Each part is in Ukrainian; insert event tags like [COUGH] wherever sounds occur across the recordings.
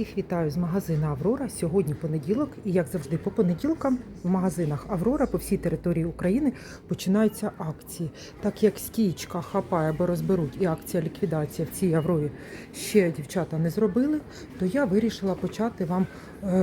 Всіх вітаю з магазину Аврора. Сьогодні понеділок, і як завжди, по понеділкам в магазинах Аврора по всій території України починаються акції. Так як стічка хапає або розберуть і акція ліквідація в цій Аврорі ще дівчата не зробили, то я вирішила почати вам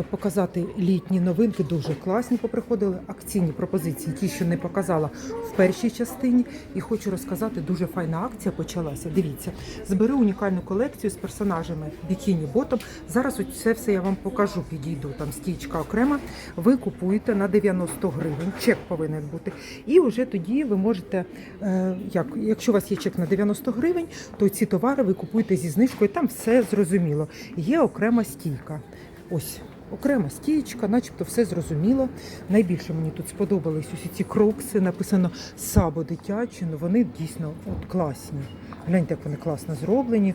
показати літні новинки. Дуже класні поприходили акційні пропозиції, ті, що не показала в першій частині. І хочу розказати, дуже файна акція почалася. Дивіться, збери унікальну колекцію з персонажами бікіні ботом. Зараз це все я вам покажу. Підійду там стічка окрема. Ви купуєте на 90 гривень. Чек повинен бути. І вже тоді ви можете, е, як якщо у вас є чек на 90 гривень, то ці товари ви купуєте зі знижкою. Там все зрозуміло. Є окрема стійка. Ось. Окрема стієчка, начебто все зрозуміло. Найбільше мені тут сподобались усі ці крокси, написано сабо дитячі, ну вони дійсно от класні. Гляньте, як вони класно зроблені.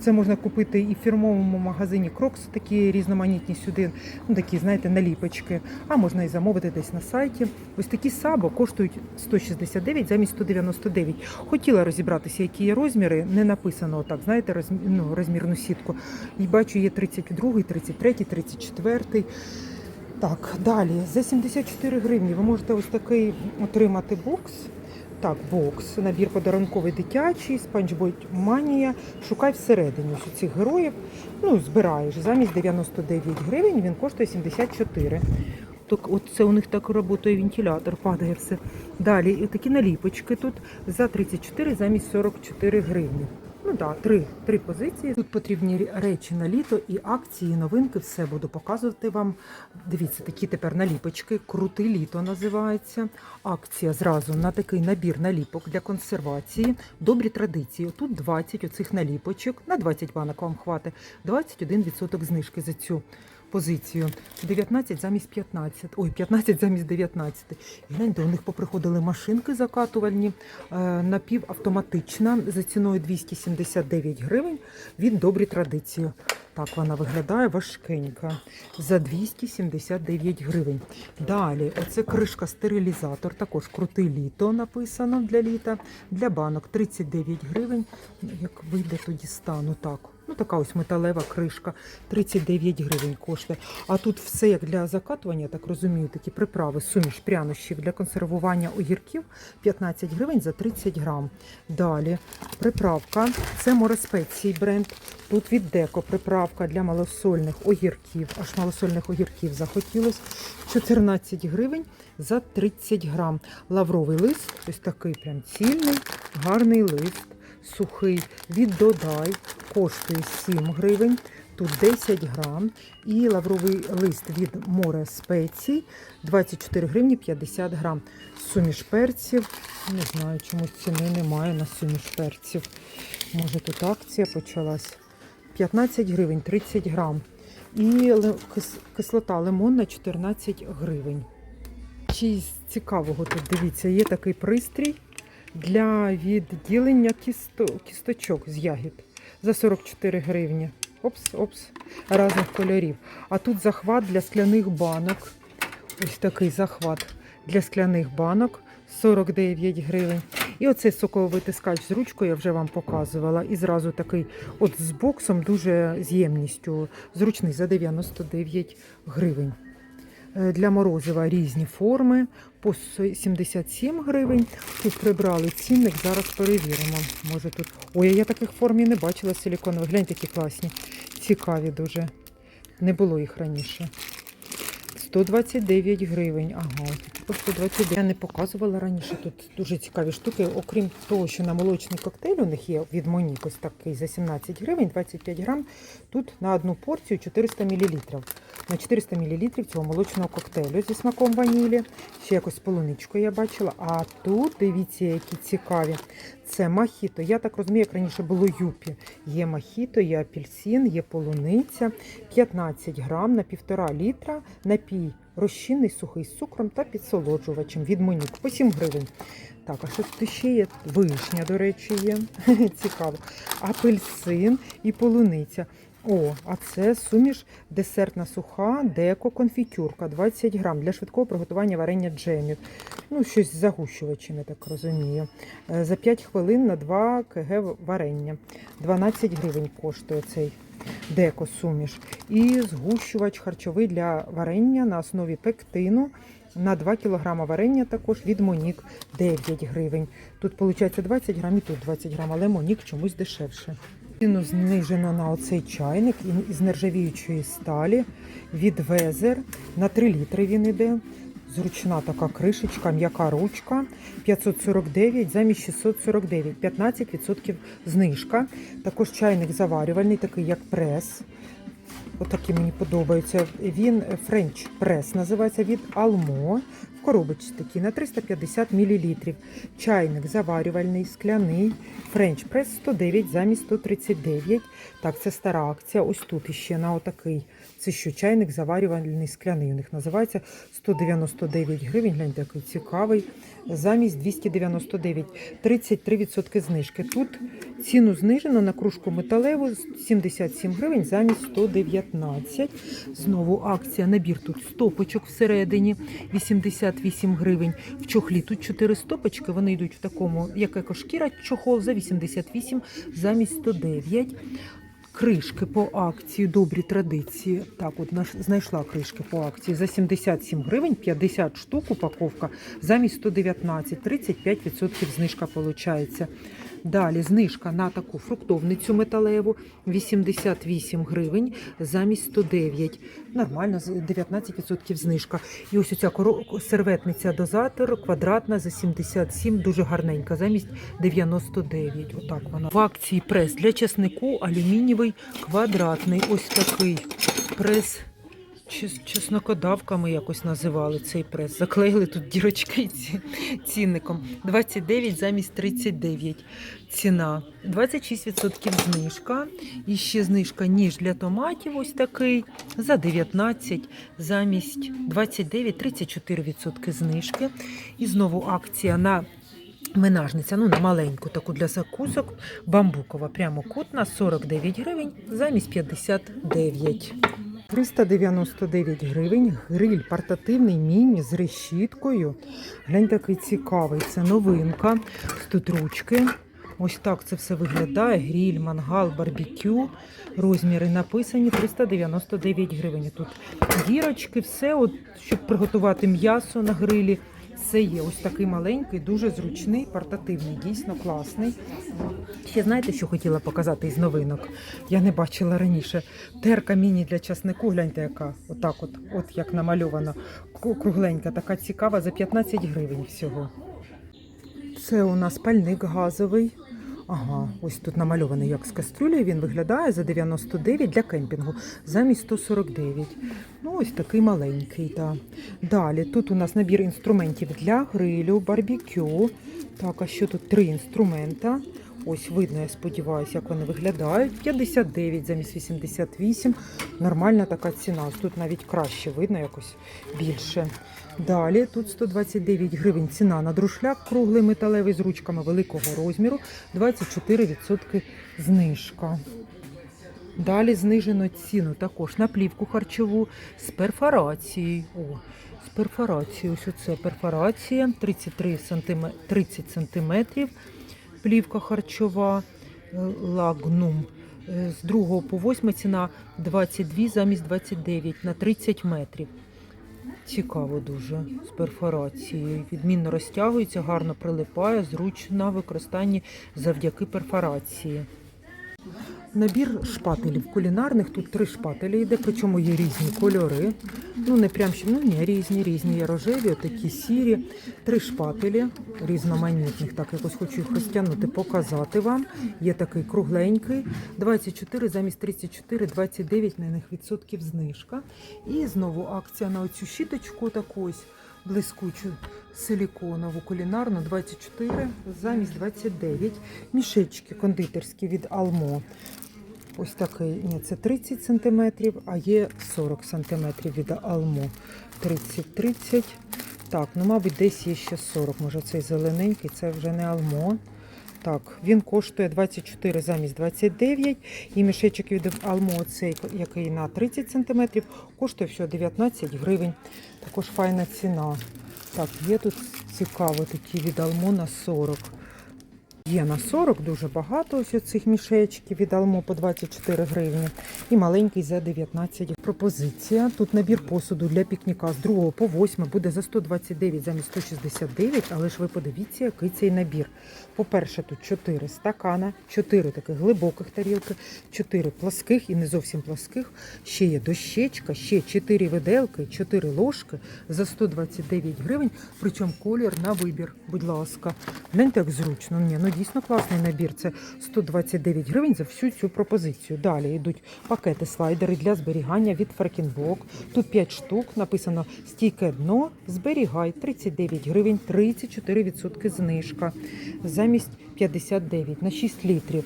Це можна купити і в фірмовому магазині Крокс, такі різноманітні сюди, ну такі, знаєте, наліпочки. А можна і замовити десь на сайті. Ось такі сабо коштують 169 замість 199. Хотіла розібратися, які є розміри. Не написано отак, знаєте, розмі... ну, розмірну сітку. І бачу, є 32, 33, 34. Так, далі за 74 гривні ви можете ось такий отримати бокс. Так, бокс, набір подарунковий дитячий, спанчбой манія. Шукай всередині ось цих героїв. Ну, збираєш. Замість 99 гривень він коштує 74. Так, от це у них так працює вентилятор, падає все. Далі і такі наліпочки тут за 34 замість 44 гривні. Ну так, три, три позиції. Тут потрібні речі на літо і акції, і новинки. Все буду показувати вам. Дивіться, такі тепер наліпочки. Крути літо називається. Акція зразу на такий набір наліпок для консервації. Добрі традиції. Тут 20 оцих наліпочок. На 20 банок вам хватить. 21% знижки за цю позицію. 19 замість 15. Ой, 15 замість 19. І Гляньте, у них поприходили машинки закатувальні, е, напівавтоматична за ціною 279 гривень від добрі традиції. Так вона виглядає важкенька за 279 гривень. Далі, оце кришка стерилізатор, також крутий літо написано для літа. Для банок 39 гривень. Як вийде, тоді стану так. Ну, така ось металева кришка, 39 гривень коштує. А тут все як для закатування, так розумію, такі приправи, суміш прянощів для консервування огірків 15 гривень за 30 грам. Далі приправка. Це морespецій бренд. Тут від Деко приправка для малосольних огірків. Аж малосольних огірків захотілось. 14 гривень за 30 грам. Лавровий лист, ось такий прям цільний, гарний лист сухий від Додай коштує 7 гривень, тут 10 грам. І лавровий лист від море спецій 24 гривні 50 грам. Суміш перців. Не знаю, чому ціни немає на суміш перців. Може тут акція почалась. 15 гривень 30 грам. І кислота лимонна 14 гривень. Чи з цікавого тут дивіться, є такий пристрій для відділення кісто, кісточок з ягід за 44 гривні. Опс, опс, разних кольорів. А тут захват для скляних банок. Ось такий захват для скляних банок 49 гривень. І оцей соковитискач з ручкою я вже вам показувала. І зразу такий от з боксом, дуже з ємністю, зручний за 99 гривень. Е, Для морозива різні форми по 77 гривень. Тут прибрали цінник, зараз перевіримо. Може тут. Ой, я таких форм і не бачила силіконових. Гляньте, які класні. Цікаві дуже. Не було їх раніше. 129 гривень. Ага, ось по 129. Я не показувала раніше. Тут дуже цікаві штуки. Окрім того, що на молочний коктейль у них є від Монік ось такий за 17 гривень, 25 грам. Тут на одну порцію 400 мл. На 400 мл цього молочного коктейлю зі смаком ванілі. Ще якось полуничку я бачила. А тут дивіться, які цікаві. Це махіто. Я так розумію, як раніше було юпі. Є махіто, є апельсин, є полуниця. 15 грам на 1,5 літра. Напій розчинний сухий з цукром та підсолоджувачем від Монік. По 7 гривень. Так, а що тут ще є? Вишня, до речі, є. [LAUGHS] Цікаво. Апельсин і полуниця. О, а це суміш десертна суха, деко, конфітюрка, 20 грам для швидкого приготування варення джемів. Ну, щось з загущувачем, я так розумію. Е, За 5 хвилин на 2 кг варення. 12 гривень коштує цей деко суміш. І згущувач харчовий для варення на основі пектину. На 2 кг варення також від Монік 9 гривень. Тут виходить 20 грам і тут 20 грам, але Монік чомусь дешевше. Ціну знижено на оцей чайник із нержавіючої сталі від Везер. На 3 літри він іде. Зручна така кришечка, м'яка ручка. 549 замість 649, 15% знижка. Також чайник заварювальний, такий як прес. Отакі мені подобаються. Він френч прес називається від Almo. В коробочці такі на 350 мл. Чайник заварювальний, скляний. French прес 109 замість 139. Так, це стара акція. Ось тут іще на отакий. Це що, чайник заварювальний скляний. У них називається 199 гривень. Гляньте, який цікавий. Замість 299. 33% знижки. Тут ціну знижено на кружку металеву 77 гривень замість 119. Знову акція. Набір тут стопочок всередині 88 гривень. В чохлі тут 4 стопочки. Вони йдуть в такому, як екошкіра, чохол за 88 замість 109. Кришки по акції добрі традиції. Так, от знайшла кришки по акції за 77 гривень, 50 штук упаковка замість 119, 35% знижка виходить. Далі знижка на таку фруктовницю металеву 88 гривень замість 109. Нормально, з- 19% знижка. І ось оця серветниця дозатор квадратна за 77, дуже гарненька, замість 99. Отак вона. В акції прес для чеснику алюмінієвий квадратний. Ось такий прес. Чес- Чеснокодавками якось називали цей прес. Заклеїли тут дірочки ці, цінником. 29 замість 39 ціна. 26% знижка. І ще знижка ніж для томатів ось такий за 19 замість 29, 34% знижки. І знову акція на Менажниця, ну на маленьку таку для закусок, бамбукова, прямокутна, 49 гривень замість 59. 399 гривень, гриль портативний міні з решіткою. Глянь, такий цікавий, це новинка. Тут ручки. Ось так це все виглядає. Гріль, мангал, барбекю. Розміри написані 399 гривень. Тут дірочки, все, от, щоб приготувати м'ясо на грилі. Це є ось такий маленький, дуже зручний, портативний, дійсно класний. Ще знаєте, що хотіла показати із новинок? Я не бачила раніше. Терка міні для часнику, гляньте, яка отак, от, от як намальована. Кругленька, така цікава, за 15 гривень всього. Це у нас пальник газовий. Ага, ось тут намальований як з кастрюлею. Він виглядає за 99 для кемпінгу, замість 149. Ну, ось такий маленький. Та. Далі тут у нас набір інструментів для грилю, барбекю. Так, а що тут три інструмента? Ось видно, я сподіваюся, як вони виглядають. 59 замість 88. Нормальна така ціна. Ось Тут навіть краще видно якось більше. Далі тут 129 гривень ціна на друшляк круглий металевий з ручками великого розміру. 24% знижка. Далі знижено ціну також на плівку харчову з перфорацією. О, з перфорацією. Ось оце перфорація 33 см, 30 сантиметрів. Плівка харчова е, лагнум. Е, З 2 по 8 ціна 22 замість 29 на 30 метрів. Цікаво дуже з перфорацією. Відмінно розтягується, гарно прилипає, зручно використання завдяки перфорації. Набір шпателів кулінарних. Тут три шпателі йде, причому є різні кольори. Ну, не прям ну ні, різні, різні. Є рожеві, такі сірі. Три шпателі різноманітних. Так, якось хочу їх розтягнути, показати вам. Є такий кругленький, 24 замість 34, 29 на них відсотків знижка. І знову акція на оцю щіточку таку ось блискучу силіконову кулінарну 24 замість 29. Мішечки кондитерські від Almo. Ось такий, ні, це 30 см, а є 40 см від Almo. 30-30. Так, ну, мабуть, десь є ще 40. Може, цей зелененький, це вже не Almo. Так, він коштує 24 замість 29. І мішечок від Almo, цей, який на 30 см, коштує всього 19 гривень. Також файна ціна. Так, є тут цікаво такі від Almo на 40. Є на 40, дуже багато ось цих мішечків від Алмо по 24 гривні. І маленький за 19. Пропозиція. Тут набір посуду для пікніка з 2 по 8 буде за 129 замість 169, але ж ви подивіться, який цей набір. По-перше, тут 4 стакана, 4 таких глибоких тарілки, 4 пласких і не зовсім пласких. Ще є дощечка, ще 4 виделки, 4 ложки за 129 гривень. Причому колір на вибір, будь ласка. Гляньте, як зручно. Ні, ну дійсно класний набір. Це 129 гривень за всю цю пропозицію. Далі йдуть пакети слайдери для зберігання від Феркінбок. Тут 5 штук. Написано стійке дно. Зберігай 39 гривень, 34% знижка. Замість 59 на 6 літрів.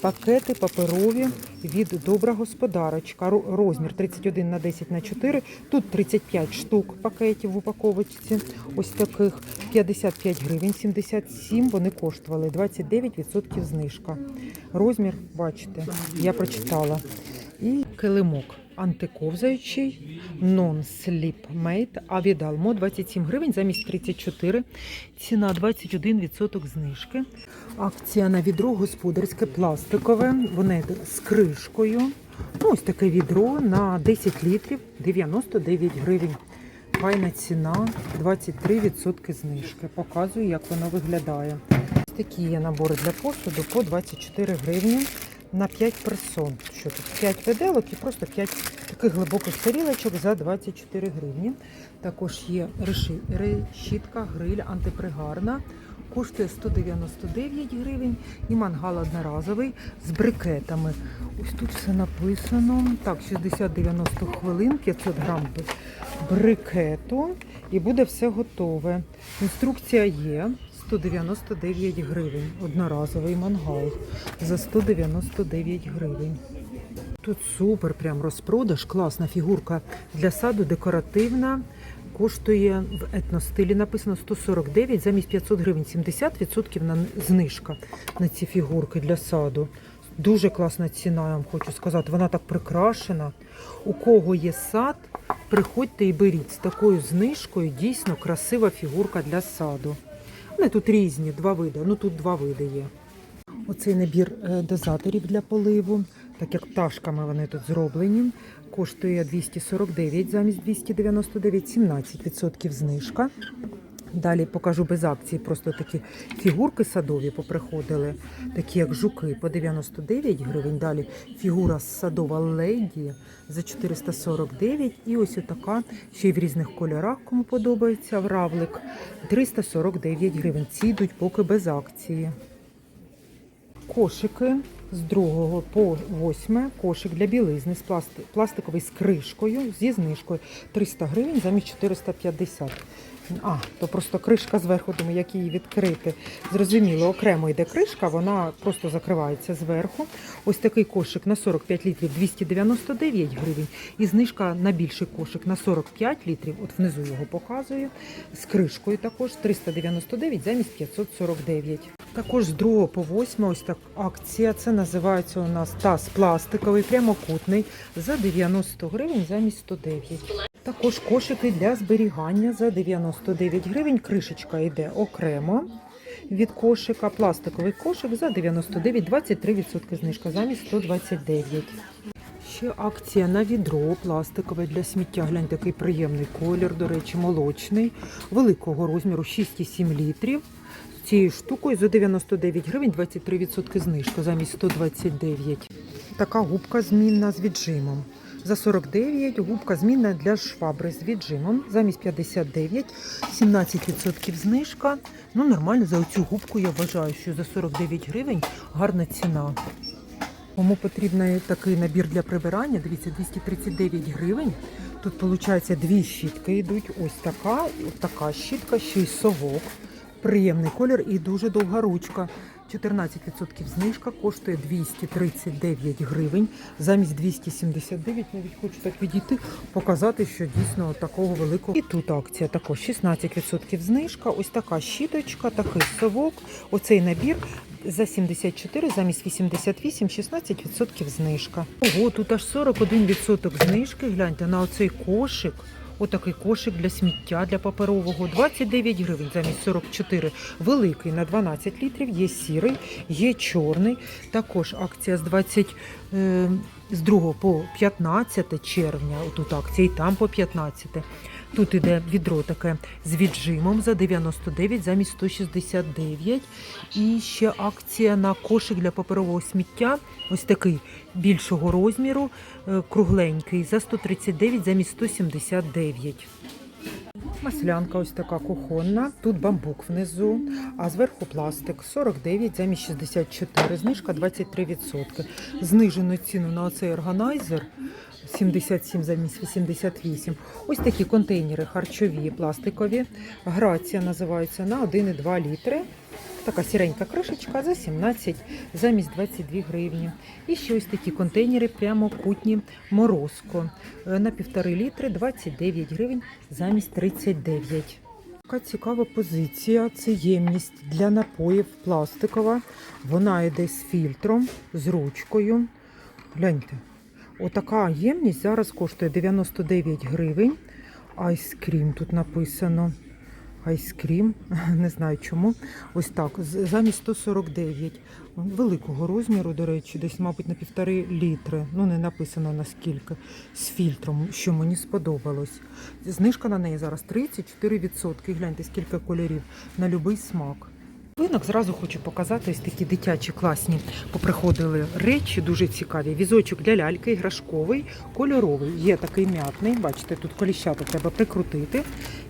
Пакети паперові від добра господарочка. Ро- Розмір 31 на 10 на 4. Тут 35 штук пакетів в упаковочці. Ось таких 55 гривень, 77 вони коштували, 29% знижка. Розмір, бачите, я прочитала. І килимок антиковзаючий, made, а від 27 гривень замість 34, ціна 21% знижки. Акція на відро господарське пластикове, вони з кришкою. Ну, ось таке відро на 10 літрів 99 гривень. Файна ціна 23% знижки. Показую, як воно виглядає. Ось такі є набори для посуду по 24 гривні на 5 персон. Що тут? 5 виделок і просто 5 таких глибоких тарілочок за 24 гривні. Також є решітка, гриль антипригарна. Коштує 199 гривень і мангал одноразовий з брикетами. Ось тут все написано. Так, 60-90 хвилин, 500 грам брикету і буде все готове. Інструкція є. 199 гривень. Одноразовий мангал за 199 гривень. Тут супер, прям розпродаж, класна фігурка для саду, декоративна. Коштує в етностилі написано 149 замість 500 гривень, 70% на знижка на ці фігурки для саду. Дуже класна ціна, я вам хочу сказати. Вона так прикрашена. У кого є сад, приходьте і беріть з такою знижкою. Дійсно красива фігурка для саду. Вони тут різні, два види. Ну тут два види є. Оцей набір е, дозаторів для поливу, так як пташками вони тут зроблені, коштує 249 замість 299, 17% знижка. Далі покажу без акції, просто такі фігурки садові поприходили, такі як жуки по 99 гривень. Далі фігура садова леді за 449. І ось отака, ще й в різних кольорах, кому подобається, вравлик 349 гривень. Ці йдуть поки без акції. Кошики з 2 по 8 кошик для білизни з пласти- пластиковий з кришкою зі знижкою 300 гривень замість 450. А, то просто кришка зверху, думаю, як її відкрити. Зрозуміло, окремо йде кришка, вона просто закривається зверху. Ось такий кошик на 45 літрів 299 гривень. І знижка на більший кошик на 45 літрів, от внизу його показую, з кришкою також 399 замість 549. Також з 2 по 8 ось так акція. Це називається у нас таз пластиковий, прямокутний за 90 гривень замість 109. Також кошики для зберігання за 99 гривень. Кришечка йде окремо від кошика. Пластиковий кошик за 99, 23% знижка замість 129. Ще акція на відро пластикове для сміття. Глянь, такий приємний колір, до речі, молочний, великого розміру 6,7 літрів. Цією штукою за 99 гривень 23% знижка замість 129. Така губка змінна з віджимом. За 49 губка змінна для швабри з віджимом. Замість 59, 17% знижка. Ну, нормально за оцю губку я вважаю, що за 49 гривень гарна ціна. Кому потрібен такий набір для прибирання, дивіться, 239 гривень. Тут, виходить, дві щітки йдуть. Ось така, ось така щітка, ще й совок. Приємний колір і дуже довга ручка. 14% знижка коштує 239 гривень. Замість 279, навіть хочу так відійти, показати, що дійсно такого великого. І тут акція також 16% знижка. Ось така щіточка, такий совок. Оцей набір за 74 замість 88, 16% знижка. Ого, тут аж 41% знижки. Гляньте на оцей кошик. Отакий кошик для сміття для паперового 29 гривень замість 44. Великий на 12 літрів. Є сірий, є чорний. Також акція з 20. З 2 по 15 червня, тут і там по 15. Тут іде відро таке з віджимом за 99 замість 169. І ще акція на кошик для паперового сміття. Ось такий більшого розміру, е, кругленький, за 139 замість 179. Маслянка ось така кухонна, тут бамбук внизу, а зверху пластик 49 замість 64, знижка 23%. Знижену ціну на оцей органайзер 77 замість 88. Ось такі контейнери харчові, пластикові. Грація називаються на 1,2 літри. Така сіренька кришечка за 17 замість 22 гривні. І ще ось такі контейнери прямокутні морозко Е, на півтори літри 29 гривень замість 39. Така цікава позиція. Це ємність для напоїв пластикова. Вона йде з фільтром, з ручкою. Гляньте, отака ємність зараз коштує 99 гривень. Айскрім тут написано. Айскрім, [LAUGHS] не знаю чому. Ось так, замість 149. Великого розміру, до речі, десь, мабуть, на півтори літри. Ну, не написано наскільки. З фільтром, що мені сподобалось. Знижка на неї зараз 34%. Гляньте, скільки кольорів на будь-який смак. Ринок зразу хочу показати ось такі дитячі класні поприходили речі, дуже цікаві. Візочок для ляльки, іграшковий, кольоровий. Є такий м'ятний, бачите, тут коліщата треба прикрутити.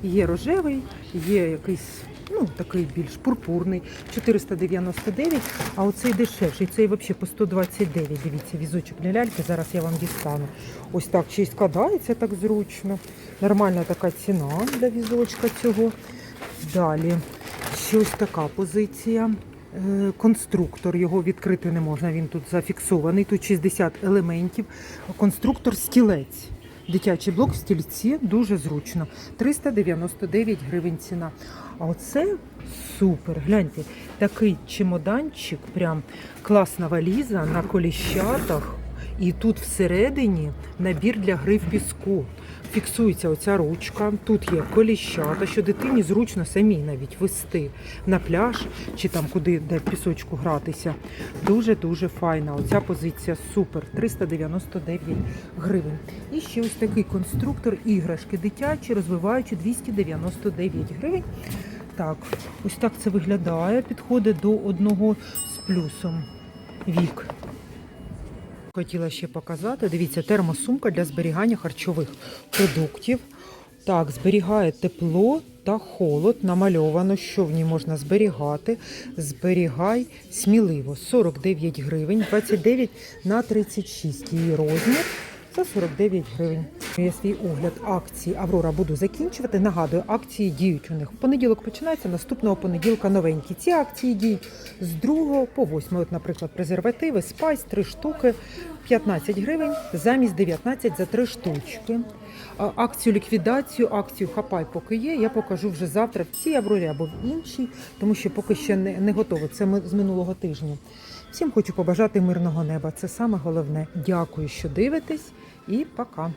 Є рожевий, є якийсь ну, такий більш пурпурний, 499, а оцей дешевший, цей взагалі по 129. Дивіться, візочок для ляльки, зараз я вам дістану. Ось так ще й складається так зручно. Нормальна така ціна для візочка цього. Далі. Ще ось така позиція. Е, Конструктор, його відкрити не можна, він тут зафіксований. Тут 60 елементів. Конструктор стілець. Дитячий блок в стільці дуже зручно. 399 гривень ціна. А оце супер. Гляньте, такий чемоданчик, прям класна валіза на коліщатах. І тут всередині набір для гри в піску. Фіксується оця ручка. Тут є коліщата, що дитині зручно самій навіть вести на пляж чи там куди де пісочку гратися. Дуже дуже файна. Оця позиція супер. 399 гривень. І ще ось такий конструктор іграшки дитячі, розвиваючи 299 гривень. Так, ось так це виглядає. Підходить до одного з плюсом вік. Хотіла ще показати. Дивіться, термосумка для зберігання харчових продуктів. Так, зберігає тепло та холод. Намальовано, що в ній можна зберігати. Зберігай сміливо. 49 гривень, 29 на 36 її розмір. За 49 гривень. Я свій огляд акції Аврора буду закінчувати. Нагадую, акції діють у них. Понеділок починається, наступного понеділка новенькі. Ці акції діють з 2 по 8. От, наприклад, презервативи, спайс, 3 штуки, 15 гривень замість 19 за 3 штучки. Акцію ліквідацію, акцію хапай поки є. Я покажу вже завтра в цій Аврорі або в іншій, тому що поки ще не, не готово. Це ми з минулого тижня. Всім хочу побажати мирного неба. Це саме головне. Дякую, що дивитесь, і пока.